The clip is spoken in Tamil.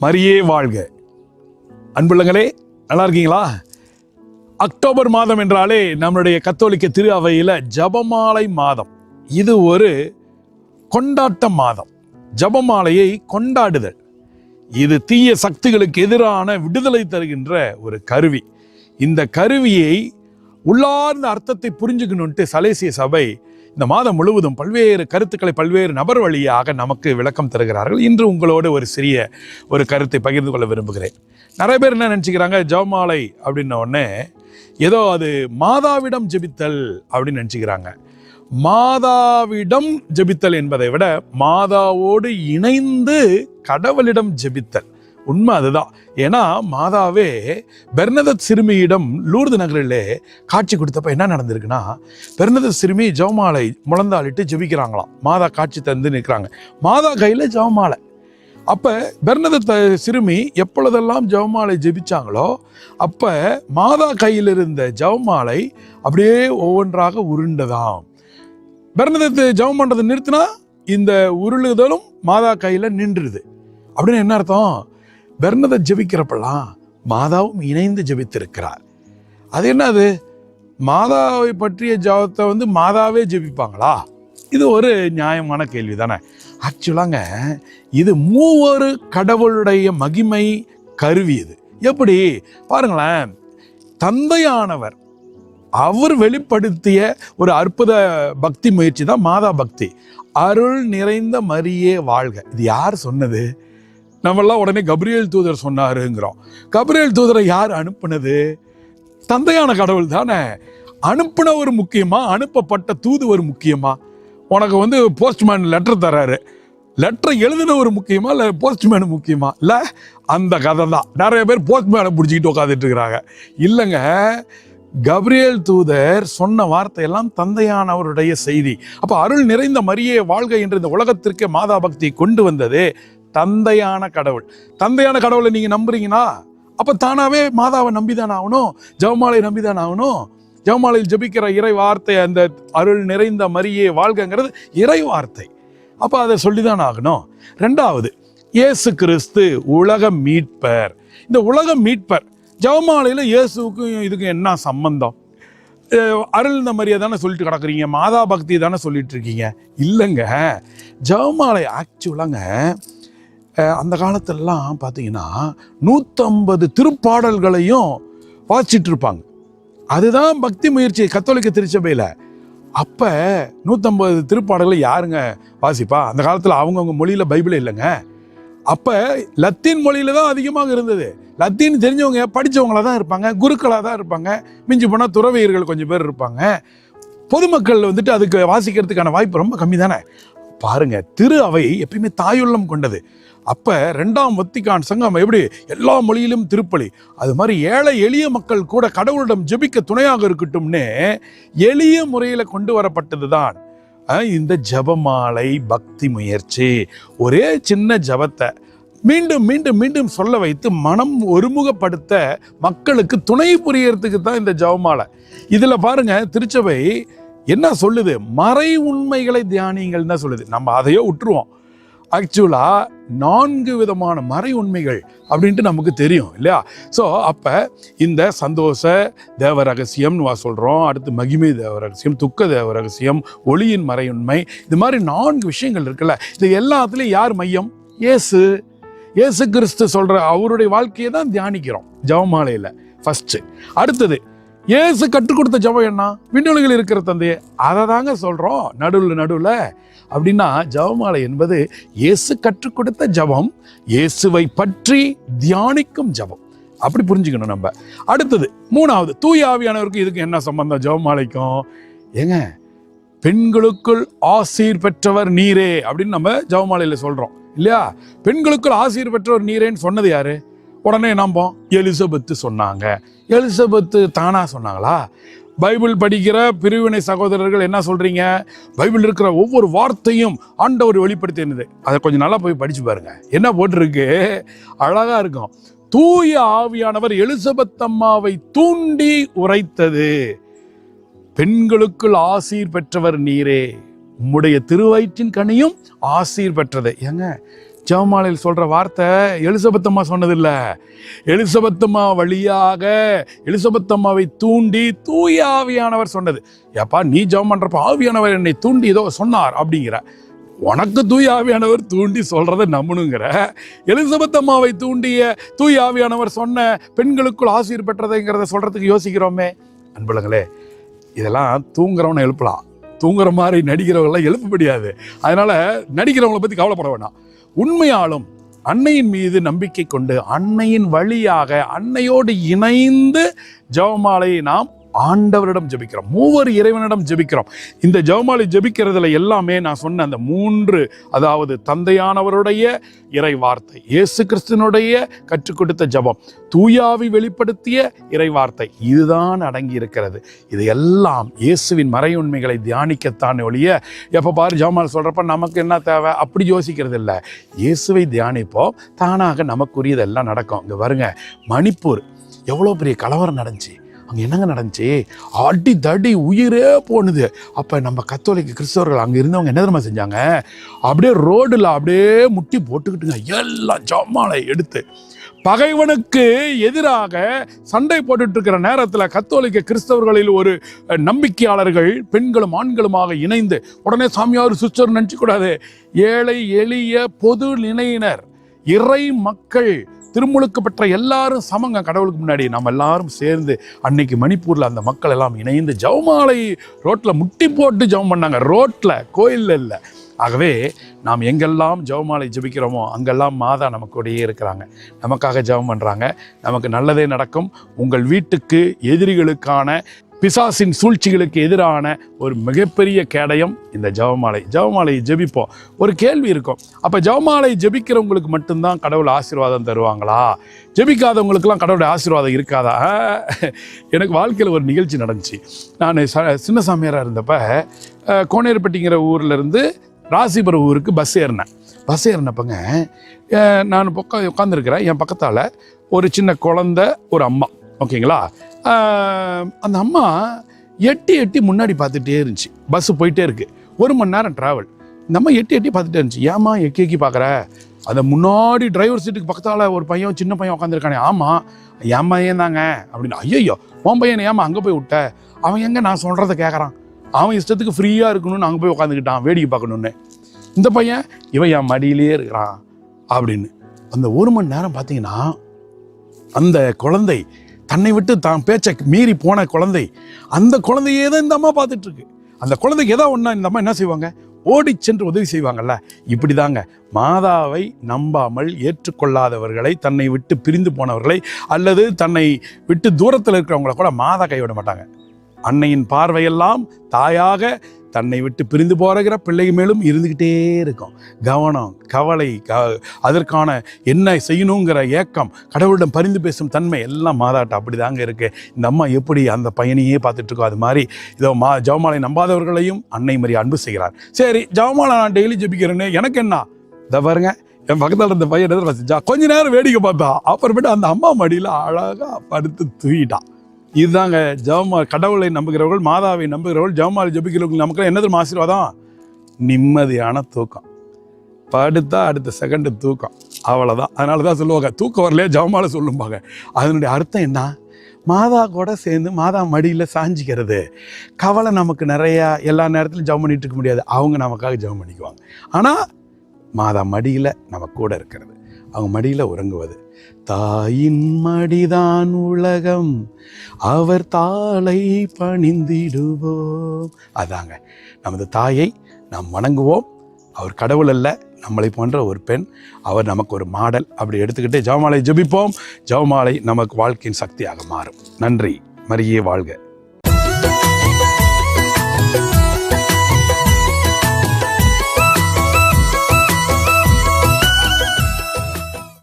மரியே வாழ்க. அன்புள்ளங்களே நல்லா இருக்கீங்களா? அக்டோபர் மாதம் என்றாலே நம்மளுடைய கத்தோலிக்க திரு அவையில் ஜபமாலை மாதம். இது ஒரு கொண்டாட்ட மாதம். ஜபமாலையை கொண்டாடுதல். இது தீய சக்திகளுக்கு எதிரான விடுதலை தருகின்ற ஒரு கருவி. இந்த கருவியை உள்ளார்ந்த அர்த்தத்தை புரிஞ்சுக்கணுன்ட்டு சலேசிய சபை இந்த மாதம் முழுவதும் பல்வேறு கருத்துக்களை பல்வேறு நபர் வழியாக நமக்கு விளக்கம் தருகிறார்கள். இன்று உங்களோடு ஒரு சிறிய ஒரு கருத்தை பகிர்ந்து கொள்ள விரும்புகிறேன். நிறைய பேர் என்ன நினச்சிக்கிறாங்க? ஜவமாலை அப்படின்ன உடனே ஏதோ அது மாதாவிடம் ஜெபித்தல் அப்படின்னு நினச்சிக்கிறாங்க. மாதாவிடம் ஜெபித்தல் என்பதை விட மாதாவோடு இணைந்து கடவுளிடம் ஜெபித்தல். உண்மை அதுதான். ஏன்னா மாதாவே பெர்னதத் சிறுமியிடம் லூர்து நகரிலே காட்சி கொடுத்தப்ப என்ன நடந்திருக்குன்னா பெர்னதத் சிறுமி ஜெவமாலை முழந்தாளிட்டு ஜெபிக்கிறாங்களாம். மாதா காட்சி தந்து நிற்கிறாங்க. மாதா கையில் ஜவமாலை. அப்போ பெர்னதத் சிறுமி எப்பொழுதெல்லாம் ஜவமாலை ஜெபிச்சாங்களோ அப்போ மாதா கையில் இருந்த ஜவமாலை அப்படியே ஒவ்வொன்றாக உருண்டதாம். பெர்னதத்து ஜெபம் பண்ணுறதை நிறுத்தினா இந்த உருளுதலும் மாதா கையில் நின்றுடுது அப்படின்னு என்ன அர்த்தம்? பெர்னதை ஜெபிக்கிறப்பெல்லாம் மாதாவும் இணைந்து ஜெபித்திருக்கிறார். அது என்னது? மாதாவை பற்றிய ஜபத்தை வந்து மாதாவே ஜெபிப்பாங்களா? இது ஒரு நியாயமான கேள்வி தானே. ஆக்சுவலாங்க இது மூவரு கடவுளுடைய மகிமை கருவி இது. எப்படி? பாருங்களேன் தந்தையானவர் அவர் வெளிப்படுத்திய ஒரு அற்புத பக்தி முயற்சி தான் மாதா பக்தி. அருள் நிறைந்த மரியே வாழ்க. இது யார் சொன்னது? நம்மெல்லாம் உடனே கப்ரியல் தூதர் சொன்னாருங்கிறோம். கப்ரியல் தூதரை யார் அனுப்புனது? தந்தையான கடவுள் தானே. அனுப்புனவர் முக்கியமா? அனுப்பப்பட்ட தூதுவர் முக்கியமா? உனக்கு வந்து போஸ்ட்மேன் லெட்டர் தராரு. லெட்டரை எழுதினவர் முக்கியமா? இல்லை போஸ்ட்மேன் முக்கியமா? இல்லை அந்த கதை தான். நிறைய பேர் போஸ்ட்மேனை பிடிச்சிக்கிட்டு உட்காந்துட்டு இருக்கிறாங்க. இல்லைங்க கப்ரியல் தூதர் சொன்ன வார்த்தையெல்லாம் தந்தையானவருடைய செய்தி. அப்போ அருள் நிறைந்த மரியே வாழ்க என்று இந்த உலகத்திற்கு மாதா பக்தி கொண்டு வந்தது. தந்தையான கடவுள். தந்தையான கடவுளை நீங்கள் நம்புறீங்கன்னா அப்போ தானாவே மாதாவை நம்பிதான் ஆகணும் ஜெவமாலை நம்பிதான் ஆகணும். ஜெவமாலையில் ஜெபிக்கிற இறை வார்த்தை அந்த அருள் நிறைந்த மரியே வாழ்கங்கிறது இறை வார்த்தை அப்போ அதை சொல்லிதான் ஆகணும். ரெண்டாவது இயேசு கிறிஸ்து உலக மீட்பர். இந்த உலக மீட்பர் ஜெவமாலையில் இயேசுக்கும் இதுக்கும் என்ன சம்பந்தம்? அருள் இந்த மாதிரியே தானே சொல்லிட்டு கிடக்குறீங்க மாதா பக்தி தானே சொல்லிட்டு இருக்கீங்க. இல்லைங்க ஜெவமாலை ஆக்சுவலாங்க அந்த காலத்திலலாம் பார்த்தீங்கன்னா நூற்றம்பது திருப்பாடல்களையும் வாசிச்சிட்டு இருப்பாங்க அதுதான் பக்தி முயற்சி கத்தோலிக்க திருச்சபையில். அப்போ நூற்றம்பது திருப்பாடல்களை யாருங்க வாசிப்பா? அந்த காலத்தில் அவங்கவுங்க மொழியில் பைபிளே இல்லைங்க. அப்போ லத்தீன் மொழியில் தான் அதிகமாக இருந்தது. லத்தீன் தெரிஞ்சவங்க படித்தவங்களாக தான் இருப்பாங்க குருக்களாக தான் இருப்பாங்க மிஞ்சி போனால் துறவியர்கள் கொஞ்சம் பேர் இருப்பாங்க. பொதுமக்கள் வந்துட்டு அதுக்கு வாசிக்கிறதுக்கான வாய்ப்பு ரொம்ப கம்மி தானே பாருங்க திரு அவை எப்பயுமே தாயுள்ளம் கொண்டது. அப்ப ரெண்டாம் வத்திக்கான் சங்கம் எப்படி? எல்லா மொழியிலும் திருப்பலி. அது மாதிரி ஏழை எளிய மக்கள் கூட கடவுளிடம் ஜெபிக்க துணையாக இருக்கட்டும்னு எளிய முறையில் கொண்டு வரப்பட்டது தான் இந்த ஜபமாலை பக்தி முயற்சி. ஒரே சின்ன ஜபத்தை மீண்டும் மீண்டும் மீண்டும் சொல்ல வைத்து மனம் ஒருமுகப்படுத்த மக்களுக்கு துணை புரியறதுக்கு தான் இந்த ஜபமாலை. இதில் பாருங்கள் திருச்சபை என்ன சொல்லுது? மறை உண்மைகளை தியானிங்கள் தான் சொல்லுது. நம்ம அதையோ விட்டுருவோம் ஆக்சுவலாக நான்கு விதமான மறை உண்மைகள் அப்படின்ட்டு நமக்கு தெரியும் இல்லையா? ஸோ அப்போ இந்த சந்தோஷ தேவ ரகசியம்னு வா சொல்கிறோம் அடுத்து மகிமை தேவ ரகசியம் துக்க தேவ ரகசியம் ஒளியின் மறையுண்மை. இது மாதிரி நான்கு விஷயங்கள் இருக்குல்ல. இது எல்லாத்துலேயும் யார் மையம்? இயேசு. இயேசு கிறிஸ்து சொல்கிற அவருடைய வாழ்க்கையை தான் தியானிக்கிறோம். ஜெபமாலையில். ஃபஸ்ட்டு அடுத்தது இயேசு கற்றுக் கொடுத்த ஜெபம் என்ன? விண்ணுலகில் இருக்கிற தந்தையே. அதை தாங்க சொல்கிறோம் நடுவில் நடுவில். அப்படின்னா ஜெபமாலை என்பது இயேசு கற்றுக் கொடுத்த ஜெபம் இயேசுவை பற்றி தியானிக்கும் ஜெபம். அப்படி புரிஞ்சுக்கணும் நம்ம. அடுத்தது மூணாவது தூய ஆவியானவருக்கு இதுக்கு என்ன சம்பந்தம் ஜெபமாலைக்கும்? ஏங்க பெண்களுக்குள் ஆசீர் பெற்றவர் நீரே அப்படின்னு நம்ம ஜெபமாலையில் சொல்கிறோம் இல்லையா? பெண்களுக்குள் ஆசீர் பெற்றவர் நீரேன்னு சொன்னது யாரு? உடனே நம்போம் எலிசபெத்து சொன்னாங்க. எலிசபெத்து தானா சொன்னாங்களா? பைபிள் படிக்கிற பிரிவினை சகோதரர்கள் என்ன சொல்றீங்க? பைபிள் இருக்கிற ஒவ்வொரு வார்த்தையும் ஆண்டவர் என்னது அதை கொஞ்சம் நல்லா போய் படிச்சு பாருங்க. என்ன போட்டிருக்கு? அழகா இருக்கும். தூய ஆவியானவர் எலிசபெத் அம்மாவை தூண்டி உரைத்தது. பெண்களுக்குள் ஆசீர் பெற்றவர் நீரே. உம்முடைய திருவயிற்றின் கனியும் ஆசீர் பெற்றது. ஏங்க ஜெபமாலையில் சொல்கிற வார்த்தை எலிசபெத்தம்மா சொன்னதில்லை. எலிசபெத்தம்மா வழியாக எலிசபெத்தம்மாவை தூண்டி தூய ஆவியானவர் சொன்னது. ஏப்பா நீ ஜெபம் பண்ணுறப்ப ஆவியானவர் என்னை தூண்டி ஏதோ சொன்னார் அப்படிங்கிற. உனக்கு தூய ஆவியானவர் தூண்டி சொல்கிறத நம்பணுங்கிற. எலிசபெத் அம்மாவை தூண்டிய தூய ஆவியானவர் சொன்ன பெண்களுக்குள் ஆசீர் பெற்றதைங்கிறத சொல்கிறதுக்கு யோசிக்கிறோமே. அன்புலங்களே இதெல்லாம் தூங்குறவனை எழுப்பலாம். தூங்குற மாதிரி நடிக்கிறவங்களாம் எழுப்ப முடியாது. அதனால் நடிக்கிறவங்களை பற்றி கவலைப்பட வேணாம். உண்மையாலும் அன்னையின் மீது நம்பிக்கை கொண்டு அன்னையின் வழியாக அன்னையோடு இணைந்து ஜெபமாலையை நாம் ஆண்டவரிடம் ஜெபிக்கிறோம். மூவர் இறைவனிடம் ஜெபிக்கிறோம். இந்த ஜெபமாலை ஜெபிக்கிறதுல எல்லாமே நான் சொன்ன அந்த மூன்று அதாவது தந்தையானவருடைய இறை வார்த்தை இயேசு கிறிஸ்துனுடைய கற்றுக் கொடுத்த ஜெபம் தூயாவி வெளிப்படுத்திய இறை வார்த்தை இதுதான் அடங்கி இருக்கிறது இது எல்லாம் இயேசுவின் மறையுண்மைகளை தியானிக்கத்தான் ஒழிய எப்போ பாரு ஜெபமால் சொல்றப்ப நமக்கு என்ன தேவை? அப்படி யோசிக்கிறது இல்லை. இயேசுவை தியானிப்போம். தானாக நமக்குரியதெல்லாம் நடக்கும். இங்க வருங்க மணிப்பூர் எவ்வளோ பெரிய கலவரம் நடந்துச்சு. அங்கே என்னங்க நடந்துச்சு? அடி தடி உயிரே போணுது அப்போ நம்ம கத்தோலிக்க கிறிஸ்தவர்கள் அங்கே இருந்தவங்க என்ன தெரியுமா செஞ்சாங்க? அப்படியே ரோடில் அப்படியே முட்டி போட்டுக்கிட்டுங்க எல்லாம் ஜமாலை எடுத்து பகைவனுக்கு எதிராக சண்டை போட்டுட்டு இருக்கிற நேரத்தில் கத்தோலிக்க கிறிஸ்தவர்களில் ஒரு நம்பிக்கையாளர்கள் பெண்களும் ஆண்களுமாக இணைந்து உடனே சாமியார் சுச்சர் நினச்சிக்கூடாது. ஏழை எளிய பொது நிலையினர் இறை மக்கள் திருமுழுக்கு பெற்ற எல்லாரும் சமங்க. கடவுளுக்கு முன்னாடி நம்ம எல்லாரும் சேர்ந்து அன்னைக்கு மணிப்பூரில் அந்த மக்கள் எல்லாம் இணைந்து ஜவுமாலை ரோட்டில் முட்டி போட்டு ஜெபம் பண்ணாங்க. ரோட்டில் கோயிலில் இல்லை. ஆகவே நாம் எங்கெல்லாம் ஜெபமாலை ஜெபிக்கிறோமோ அங்கெல்லாம் மாதா நமக்கூடயே இருக்கிறாங்க. நமக்காக ஜெபம் பண்ணுறாங்க நமக்கு நல்லதே நடக்கும். உங்கள் வீட்டுக்கு எதிரிகளுக்கான பிசாசின் சூழ்ச்சிகளுக்கு எதிரான ஒரு மிகப்பெரிய கேடயம் இந்த ஜெபமாலை. ஜெபமாலையை ஜெபிப்போம். ஒரு கேள்வி இருக்கும். அப்போ ஜெபமாலை ஜெபிக்கிறவங்களுக்கு மட்டும்தான் கடவுள் ஆசீர்வாதம் தருவாங்களா? ஜெபிக்காதவங்களுக்கெல்லாம் கடவுளுடைய ஆசீர்வாதம் இருக்காதா? எனக்கு வாழ்க்கையில் ஒரு நிகழ்ச்சி நடந்துச்சு. நான் ச சின்ன சாமியாராக இருந்தப்ப கோனேர்பட்டிங்கிற ஊரில் இருந்து ராசிபுரம் ஊருக்கு பஸ் ஏறினேன். பஸ் ஏறினப்பங்க நான் பக்கம் உட்காந்துருக்கிறேன் என் பக்கத்தால் ஒரு சின்ன குழந்த ஒரு அம்மா. ஓகேங்களா? அந்த அம்மா எட்டி எட்டி முன்னாடி பார்த்துட்டே இருந்துச்சு. பஸ் போயிட்டே இருக்கு. ஒரு மணி நேரம் ட்ராவல் இந்த அம்மா எட்டி எட்டி பார்த்துட்டே இருந்துச்சு. ஏம்மா எக்கி எக்கி பார்க்குற? அந்த முன்னாடி டிரைவர் சீட்டுக்கு பக்கத்தால் ஒரு பையன் சின்ன பையன் உட்காந்துருக்கானே ஆமாம் என் பையன் தாங்க அப்படின்னு. ஐயோ உன் பையனை ஏமா அங்கே போய் விட்ட? அவன் எங்கே? நான் சொல்கிறத கேட்குறான் அவன் இஷ்டத்துக்கு ஃப்ரீயாக இருக்கணும்னு அங்கே போய் உட்காந்துக்கிட்டான் வேடிக்கை பார்க்கணுன்னு இந்த பையன் இவன் என் மடியிலேயே இருக்கிறான் அப்படின்னு. அந்த ஒரு மணி நேரம் பார்த்தீங்கன்னா அந்த குழந்தை தன்னை விட்டு தான் பேச்சை மீறி போன குழந்தை. அந்த குழந்தையே தான் இந்த அம்மா பார்த்துட்டு இருக்கு அந்த குழந்தைக்கு ஏதோ ஒன்றா இந்த அம்மா என்ன செய்வாங்க? ஓடி சென்று உதவி செய்வாங்கல்ல. இப்படி தாங்க மாதாவை நம்பாமல் ஏற்றுக்கொள்ளாதவர்களை தன்னை விட்டு பிரிந்து போனவர்களை அல்லது தன்னை விட்டு தூரத்தில் இருக்கிறவங்கள கூட மாதா கைவிட மாட்டாங்க. அன்னையின் பார்வையெல்லாம் தாயாக தன்னை விட்டு பிரிந்து போகிற பிள்ளைகள் மேலும் இருந்துக்கிட்டே இருக்கும். கவனம் கவலை க அதற்கான என்ன செய்யணுங்கிற ஏக்கம் கடவுளிடம் பரிந்து பேசும் தன்மை எல்லாம் மாதாட்டம் அப்படி தாங்க இருக்குது இந்த அம்மா எப்படி அந்த பையனையே பார்த்துட்ருக்கோம் அது மாதிரி இதோ மா ஜவமாலை நம்பாதவர்களையும் அன்னை மாதிரி அன்பு செய்கிறார். சரி ஜவமாலை நான் டெய்லி ஜபிக்கிறேன்னு எனக்கு என்ன? இதை பாருங்க என் பக்கத்தில் இருந்த பையன் எதிர கொஞ்ச நேரம் வேடிக்கை பார்த்தா அப்புறமேட்டு அந்த அம்மா மடியில் அழகாக படுத்து தூக்கிட்டான் இதுதாங்க ஜவமா கடவுளை நம்புகிறவர்கள் மாதாவை நம்புகிறவர்கள் ஜவமாலை ஜபிக்கிறவர்கள் நமக்கு என்னது ஆசீர்வாதம்? நிம்மதியான தூக்கம். படுத்தா அடுத்த செகண்டு தூக்கம். அவ்வளோதான் அதனால தான் சொல்லுவாங்க தூக்கம் வரலையே? ஜவமாலை சொல்லும்பாங்க. அதனுடைய அர்த்தம் என்ன? மாதா கூட சேர்ந்து மாதா மடியில் சாஞ்சிக்கிறது. கவலை நமக்கு நிறையா எல்லா நேரத்திலும் ஜெபம் பண்ணிட்டு இருக்க முடியாது. அவங்க நமக்காக ஜெபம் பண்ணிக்குவாங்க. ஆனால் மாதா மடியில் நம்ம கூட இருக்கிறது. அவங்க மடியில் உறங்குவது. தாயின் மடிதான் உலகம் அவர் தாளை பணிந்திடுவோம். அதாங்க நமது தாயை நாம் வணங்குவோம். அவர் கடவுள் அல்ல நம்மளை போன்ற ஒரு பெண் அவர் நமக்கு ஒரு மாடல். அப்படி எடுத்துக்கிட்டு ஜவமாலை ஜபிப்போம். ஜெபமாலை நமக்கு வாழ்க்கையின் சக்தியாக மாறும். நன்றி மரியே வாழ்க.